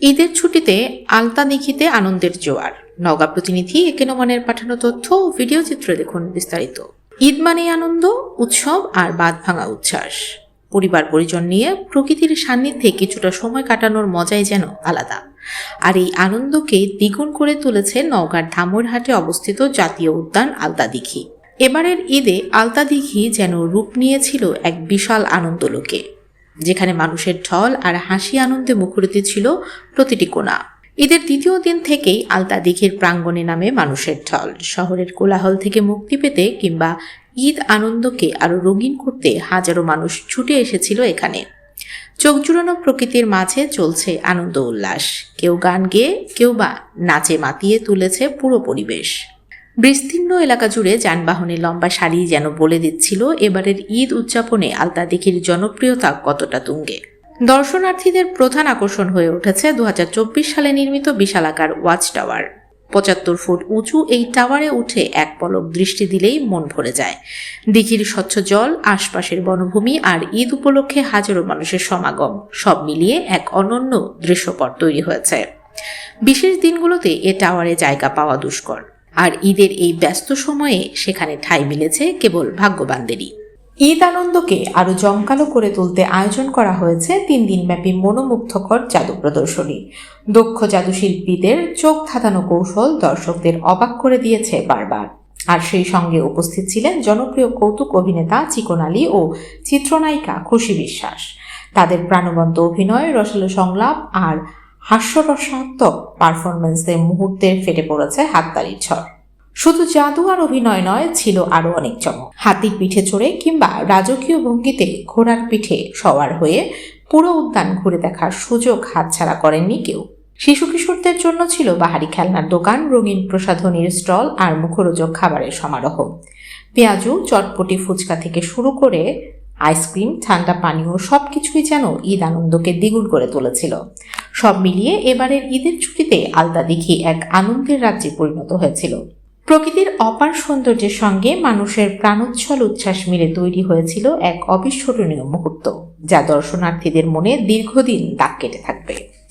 ঈদের ছুটিতে আলতা দিঘিতে আনন্দের জোয়ার। নওগাঁ প্রতিনিধি একে নোমানের পাঠানো তথ্য ভিডিও চিত্র দেখুন বিস্তারিত। ঈদ মানে আনন্দ, উৎসব আর বাদ ভাঙা উচ্ছ্বাস। পরিবার পরিজন নিয়ে প্রকৃতির সান্নিধ্যে কিছুটা সময় কাটানোর মজাই যেন আলাদা। আর এই আনন্দকে দ্বিগুণ করে তুলেছে নওগাঁর ধামরহাটে অবস্থিত জাতীয় উদ্যান আলতা দিঘি। এবারের ঈদে আলতা দিঘি যেন রূপ নিয়েছিল এক বিশাল আনন্দলোকে। যেখানে মানুষের ঢল আর হাসি আনন্দে মুখরিত ছিল প্রতিটি কোণা। ঈদের দ্বিতীয় দিন থেকেই আলতা দিঘির প্রাঙ্গণে নামে মানুষের ঢল। শহরের কোলাহল থেকে মুক্তি পেতে কিংবা ঈদ আনন্দকে আরও রঙিন করতে হাজারো মানুষ ছুটে এসেছিল এখানে। চোখ জুড়ানো প্রকৃতির মাঝে চলছে আনন্দ উল্লাস। কেউ গান গেয়ে, কেউ বা নাচে মাতিয়ে তুলেছে পুরো পরিবেশ। বিস্তীর্ণ এলাকা জুড়ে যানবাহনের লম্বা সারি যেন বলে দিচ্ছিল এবারের ঈদ উদযাপনে আলতা দিঘির জনপ্রিয়তা কতটা তুঙ্গে। দর্শনার্থীদের প্রধান আকর্ষণ হয়ে উঠেছে দু হাজার চব্বিশ সালে নির্মিত বিশালাকার ওয়াচ টাওয়ার। পঁচাত্তর ফুট উঁচু এই টাওয়ারে উঠে এক পলক দৃষ্টি দিলেই মন ভরে যায়। দিঘির স্বচ্ছ জল, আশপাশের বনভূমি আর ঈদ উপলক্ষে হাজারো মানুষের সমাগম, সব মিলিয়ে এক অনন্য দৃশ্যপট তৈরি হয়েছে। বিশেষ দিনগুলোতে এ টাওয়ারে জায়গা পাওয়া দুষ্কর। আর ঈদের এই ব্যস্ত সময়ে সেখানে ঠাঁই মিলেছে কেবল ভাগ্যবানদেরই। ঈদ আনন্দকে আরও জমকালো করে তুলতে আয়োজন করা হয়েছে তিন দিনব্যাপী মনোমুগ্ধকর জাদু প্রদর্শনী। দক্ষ জাদুশিল্পীদের চোখ ধাঁধানো কৌশল দর্শকদের অবাক করে দিয়েছে বারবার। আর সেই সঙ্গে উপস্থিত ছিলেন জনপ্রিয় কৌতুক অভিনেতা চিকন আলী ও চিত্রনায়িকা খুশি বিশ্বাস। তাদের প্রাণবন্ত অভিনয়, রসালো সংলাপ আর হাস্যরসাত্মক পারফরমেন্সে মুহূর্তে ফেটে পড়েছে হাততালির ঝড়। শুধু জাদু আর অভিনয় নয়, ছিল আরও অনেক চমক। হাতির পিঠে চড়ে কিংবা রাজকীয় ভঙ্গিতে ঘোড়ার পিঠে সওয়ার হয়ে পুরো উদ্যান ঘুরে দেখার সুযোগ হাতছাড়া করেননি কেউ। শিশু কিশোরদের জন্য ছিল বাহারি খেলনার দোকান, রঙিন প্রসাধনীর স্টল আর মুখরোচক খাবারের সমারোহ। পেঁয়াজু, চটপটি ফুচকা থেকে শুরু করে আইসক্রিম, ঠান্ডা পানীয় সব কিছুই যেন ঈদ আনন্দকে দ্বিগুণ করে তুলেছিল। সব মিলিয়ে এবারের ঈদের ছুটিতে আলতা দিঘি এক আনন্দের রাজ্যে পরিণত হয়েছিল। প্রকৃতির অপার সৌন্দর্যের সঙ্গে মানুষের প্রাণোচ্ছল উচ্ছ্বাস মিলে তৈরি হয়েছিল এক অবিস্মরণীয় মুহূর্ত, যা দর্শনার্থীদের মনে দীর্ঘদিন দাগ কেটে থাকবে।